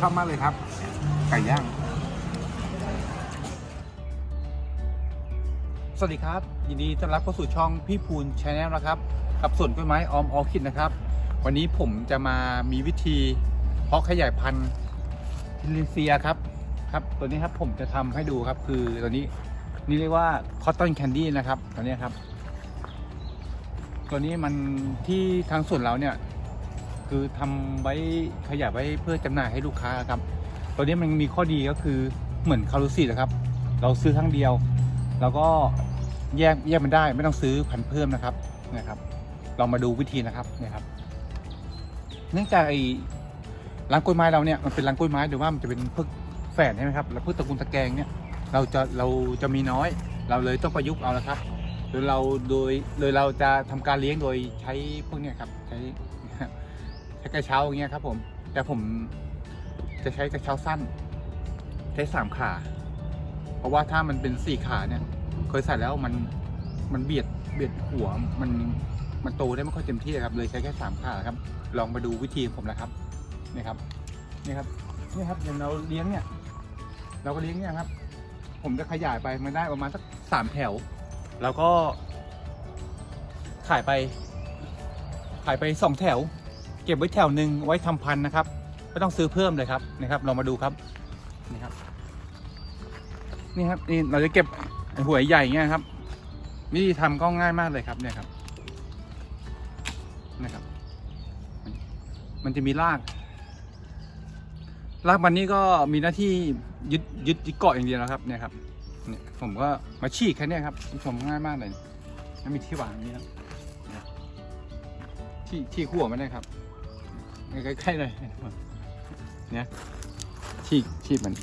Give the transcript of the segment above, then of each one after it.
ชอบมากเลยครับ ไก่ย่าง สวัสดีครับ ยินดีต้อนรับเข้าสู่ช่องพี่พูนชาแนลนะครับ กับสวนกล้วยไม้ออมออคิดนะครับ วันนี้ผมจะมามีวิธี เพาะขยายพันธุ์ทิลิเซียครับครับ ตัวนี้ครับผมจะทำให้ดูครับ คือตัวนี้นี่เรียกว่าคอตตอนแคนดี้นะครับตัวนี้ครับ ตัวนี้มันที่ทางส่วนเราเนี่ย คือทำไว้ขยายไว้เพื่อจำหน่ายให้ลูกค้าครับตัวนี้มันมีข้อดีก็คือเหมือนคารูซีนะครับ เราซื้อครั้งเดียว แล้วก็แยกแยกมันได้ไม่ต้องซื้อพันเพิ่มนะครับนะครับลองมาดูวิธีนะครับเนี่ยครับ เนื่องจากไอ้ร้านกล้วยไม้เราเนี่ยมันเป็นร้านกล้วยไม้หรือว่ามันจะเป็นพืชแฝดใช่ไหมครับแล้วพืชตระกูลตะแกรงเนี่ยเราจะเราจะมีน้อย เราเลยต้องประยุกต์เอาละครับโดยเราโดยโดยเราจะทำการเลี้ยงโดยใช้พวกเนี้ยครับใช้ ใช้กระเช้าอย่างเงี้ยครับผม แต่ผมจะใช้กระเช้าสั้น ใช้สามขา เพราะว่าถ้ามันเป็นสี่ขาเนี่ย เคยใส่แล้วมันมันเบียดเบียดหัวมันมันโตได้ไม่ค่อยเต็มที่ครับ เลยใช้แค่สามขาครับ ลองมาดูวิธีผมนะครับนี่ครับนี่ครับนี่ครับอย่างเราเลี้ยงเนี่ย เราก็เลี้ยงเนี่ยครับ ผมจะขยายไปมันได้ประมาณสักสามแถว แล้วก็ขายไป ขายไปสองแถว เก็บไว้แถวหนึ่งไว้ทำพันธุ์นะครับ ไม่ต้องซื้อเพิ่มเลยครับนะครับเรามาดูครับนี่ครับ นี่ครับนี่เราจะเก็บหัวใหญ่เงี้ยครับวิธีทำก็ง่ายมากเลยครับเนี่ยครับนะครับ มันจะมีรากรากมันนี้ก็มีหน้าที่ยึดยึดยึดเกาะอย่างเดียวนะครับเนี่ยครับเนี่ยผมก็มาฉีกแค่นี้ครับคุณผู้ชมง่ายมากเลยแล้วมีที่วางนี้ครับเนี่ยที่ที่ขั้วมันนะครับ ใกล้ๆเลยเนี่ยฉีกฉีกมัน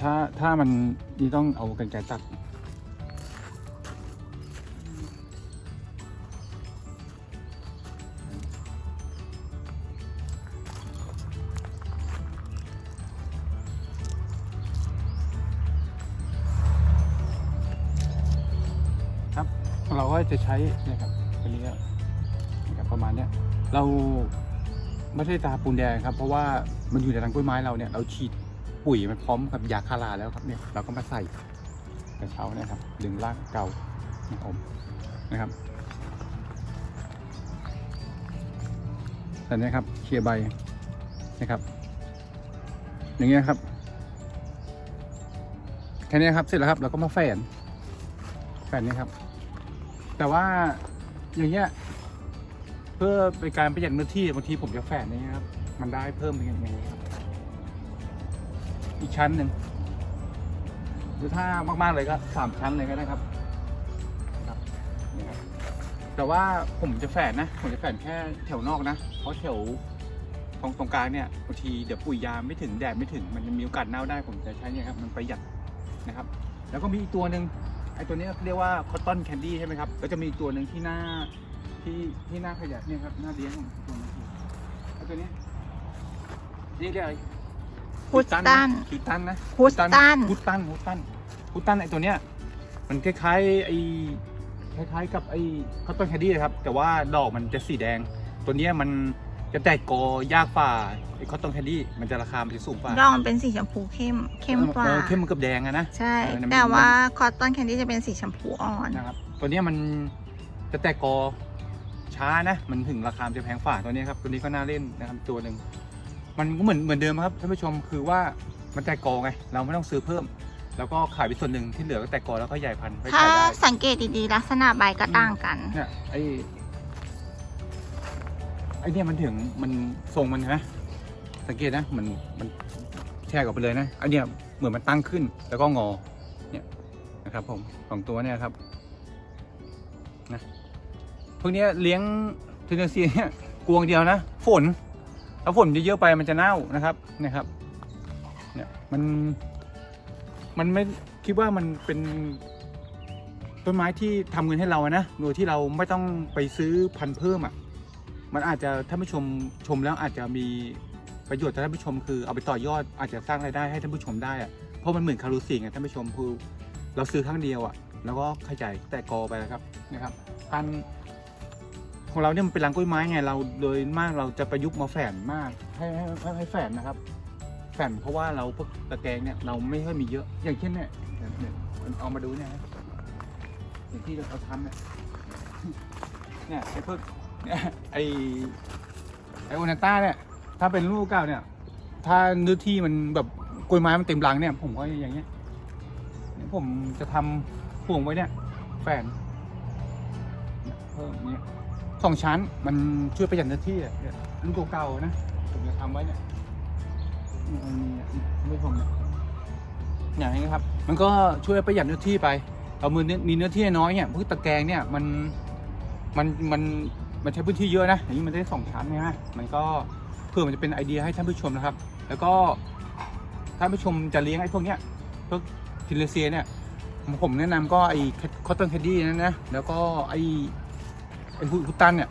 ถ้าถ้ามันนี่ต้องเอากันไกรตัด เราก็จะใช้นะครับตัวนี้นะครับประมาณเนี้ยเราไม่ใช่ตาปูนแดงครับ เพราะว่ามันอยู่ในรังกล้วยไม้เราเนี่ยเราฉีดปุ๋ยมันพร้อมกับยาคาราแล้วครับเนี่ยเราก็มาใส่กระเช้านี่ครับ ดึงรากเก่านะครับผมนะครับแต่นี้ครับเคลียร์ใบนะครับ อย่างเงี้ยครับแค่นี้ครับเสร็จแล้วครับเราก็มาแฝนแฝนนี้ครับ แต่ว่าอย่างเงี้ยเพื่อเป็นการประหยัดเนื้อที่บางทีผมจะแฝนอย่างเงี้ครับ มันได้เพิ่มเป็นอย่างนี้ครับ อีกชั้นหนึ่งหรือถ้ามากๆเลยก็สามชั้นเลยก็ได้ครับครับนี่ครับ แต่ว่าผมจะแฝนนะ ผมจะแฝนแค่แถวนอกนะ เพราะแถวตรงตรงกลางเนี่ยบางทีเดี๋ยวปุ๋ยยาไม่ถึงแดดไม่ถึง มันจะมีโอกาสเน่าได้ผมจะใช้เนี่ยครับ มันประหยัดนะครับ แล้วก็มีอีกตัวหนึ่ง ไอ้ตัวเนี้ยเขาเรียกว่าคอตตอนแคนดี้ใช่ไหมครับแล้วจะมีอีกตัวหนึ่งที่หน้าที่ที่หน้าขยะเนี่ยครับหน้าเลี้ยงของตัวนี้ไอ้ตัวเนี้ยนี่เรียกอะไรพุตตันคิวตันนะพุตตันพุตตันพุตตันพุตตันไอตัวเนี้ยมันคล้ายๆไอคล้ายๆกับไอข้าวต้นแคดดี้เลยครับ แต่ว่าดอกมันจะสีแดง ตัวเนี้ยมัน จะแตกกอยากฝ่าไอข้าวต้นแคดดี้มันจะราคามันจะสูงฝ่าดองมันเป็นสีชมพูเข้มเข้มกว่าออเข้มมันกับแดงอะนะ ใช่ เออนั่นมันแต่ว่าคอตตอนแคนดี้จะเป็นสีชมพูอ่อน นะครับตัวเนี้ยมันจะแตกกอช้านะ มันถึงราคามันจะแพงฝ่าตัวเนี้ยครับตัวนี้ก็น่าเล่นนะครับตัวหนึ่งมันก็เหมือนเหมือนเดิมครับท่านผู้ชมคือว่ามันแตกกอไงเราไม่ต้องซื้อเพิ่ม แล้วก็ขายไปส่วนหนึ่งที่เหลือก็แตกกอแล้วก็ใหญ่พันธุ์ไปถ้าขายได้สังเกตดีๆ ลักษณะใบก็ต่างกัน เนี่ยไอ้ไอ้เนี่ยมันถึงมันทรงมันนไหมสังเกตนะมันมันแช่กออกไปเลยนะไอันเนี้ยเหมือนมันตั้งขึ้นแล้วก็งอเนี่ยนะครับ ผมสองตัวเนี่ยครับนะพวกนี้เลี้ยงเทนเนสซีเนี่ยกวงเดียวนะฝนถ้าฝนเยอะๆไปมันจะเน่านะครับเนี่ยครับเนี่ยมันมันไม่คิดว่ามันเป็นต้นไม้ที่ทำเงินให้เรานะ โดยที่เราไม่ต้องไปซื้อพันธุ์เพิ่มอะ มันอาจจะท่านผู้ชมชมแล้วอาจจะมีประโยชน์ต่อท่านผู้ชม คือเอาไปต่อยอดอาจจะสร้างรายได้ให้ท่านผู้ชมได้อะเพราะมันเหมือนคารูสิงอะท่านผู้ชมคือเราซื้อครั้งเดียวอะแล้วก็ขยายแต่กอไปนะครับนะครับพันของเราเนี่ยมันเป็นรังกล้วยไม้ไงเราโดยมากเราจะประยุกต์มาแฝนมากให้ให้ให้ให้แฝนนะครับแฝนเพราะว่าเราพวกตะแกรงเนี่ยเราไม่ค่อยมีเยอะ อย่างเช่นเนี่ยเนี่ยเนี่ยเอามาดูเนี่ยนะอย่างที่เราทำเนี่ยเนี่ยไอ้พวกเนี่ย ไอไอโอนาต้าเนี่ย ถ้าเป็นลูกเก่าเนี่ย ถ้าเนื้อที่มันแบบกล้วยไม้มันเต็มรังเนี่ย ผมก็อย่างเงี้ยเนี่ยผมจะทำพ่วงไว้เนี่ยแฝนเนี่ยเพิ่มเนี่ยสองชั้นมันช่วยประหยัดเนื้อที่อะเนี่ยลูกเก่าๆนะผมจะทำไว้เนี่ยเนี่ยมันมีเนี่ยไม่ผมเนี่ยอย่างนี้ครับ มันก็ช่วยประหยัดเนื้อที่ไปเอามือเนี่ยมีเนื้อที่น้อยเนี่ยพืชตะแกรงเนี่ยมันมันมัน มันใช้พื้นที่เยอะนะอย่างนี้มันได้สองชั้นนะฮะมันก็เพื่อมันจะเป็นไอเดียให้ท่านผู้ชมนะครับ แล้วก็ท่านผู้ชมจะเลี้ยงไอ้พวกเนี้ยพวกทิเลเซียเนี่ยผมแนะนำก็ไอ้คอตตอนแคดดี้นั่นนะแล้วก็ไอ้ไอ้ฮุตันเนี่ย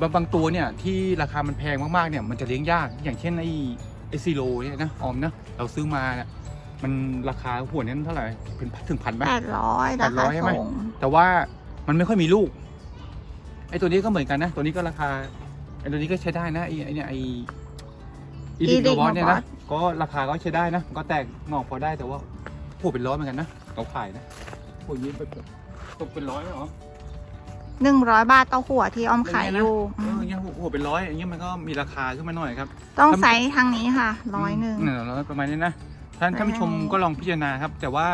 บางบางตัวเนี่ยที่ราคามันแพงมากๆเนี่ยมันจะเลี้ยงยากอย่างเช่นไอ้ไอ้ซีโรเนี่ยนะออมนะเราซื้อมาเนี่ยมันราคาหัวนั้นเท่าไหร่เป็นถึงพันไหมแปดร้อยราคา800ใช่ไหมส่งแต่ว่ามันไม่ค่อยมีลูก ไอ้ตัวนี้ก็เหมือนกันนะ ตัวนี้ก็ราคาไอ้ตัวนี้ก็ใช้ได้นะไอ้ไอ้เนี่ยไอ้อีลิกโรบอสเนี่ยนะก็ราคาก็ใช้ได้นะ ก็แตกงอกพอได้แต่ว่าพวกเป็นร้อยเหมือนกันนะเขาขายนะพวกนี้เป็นแบบตกเป็นร้อยไหมหรอหนึ่งร้อยบาทต่อหัวที่อ้อมขายอยู่ เอออย่างเงี้ยหัวเป็นร้อยอย่างเงี้ยมันก็มีราคาขึ้นมาหน่อยครับต้องไซส์ทางนี้ค่ะร้อยหนึ่ง เนี่ยร้อยประมาณนี้นะท่านท่านผู้ชมก็ลองพิจารณาครับ แต่ว่า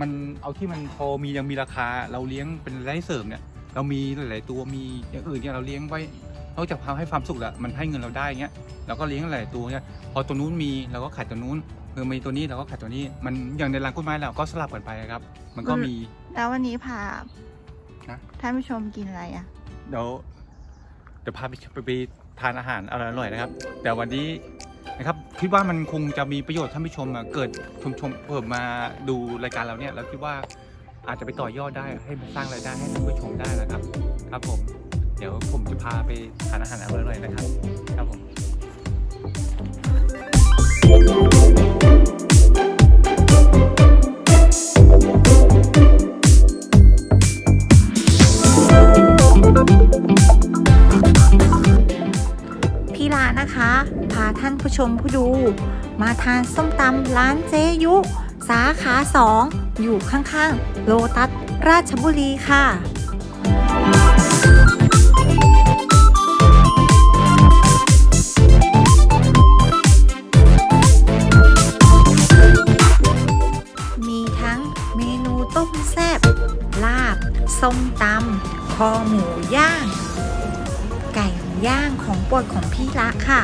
มันเอาที่มันพอมียังมีราคาเราเลี้ยงเป็นรายได้เสริมเนี่ย เรามีหลาย ๆ ตัวมีอย่างอื่นเนี่ยเราเลี้ยงไว้นอกจากพาให้ความสุขแล้วมันให้เงินเราได้เงี้ยเราก็เลี้ยงหลายๆตัวเนี่ยพอตัวนู้นมีเราก็ขายตัวนู้นเออมีตัวนี้เราก็ขายตัวนี้ มันอย่างในร้านกล้วยไม้เราก็สลับกันไปครับ มันก็มี แล้ววันนี้พานะท่านผู้ชมกินอะไรอะเดี๋ยวเดี๋ยวพาไปไปไปทานอาหารอร่อยๆนะครับ แต่วันนี้นะครับคิดว่ามันคงจะมีประโยชน์ท่านผู้ชมอะเกิดชมชมเพิ่มมาดูรายการเราเนี่ยแล้วคิดว่า อาจจะไปต่อยอดได้ให้มันสร้างรายได้ให้ท่านผู้ชมได้นะครับ ครับผม เดี๋ยวผมจะพาไปทานอาหารอร่อยๆนะครับ ครับผมที่ร้านนะคะ พาท่านผู้ชมผู้ดู มาทานส้มตำร้านเจยุ สาขาสองอยู่ข้างๆ โลตัสราชบุรีค่ะมีทั้งเมนูต้มแซบลาบ ส้มตำ คอหมูย่าง ไก่ย่างของโปรดของพี่ละค่ะ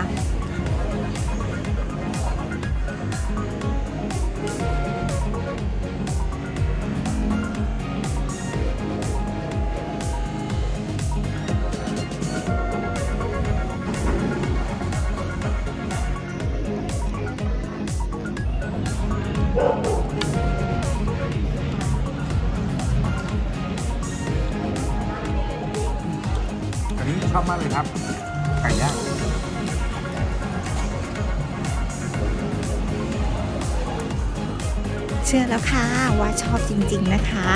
มากเลยครับไก่ย่างเชื่อแล้วค่ะว่าชอบจริงๆนะคะ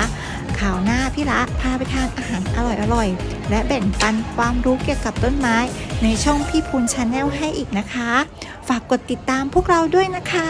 ข่าวหน้าพี่ละพาไปทานอาหารอร่อยๆ และแบ่งปันความรู้เกี่ยวกับต้นไม้ ในช่องพี่พูนชาแนลให้อีกนะคะ ฝากกดติดตามพวกเราด้วยนะคะ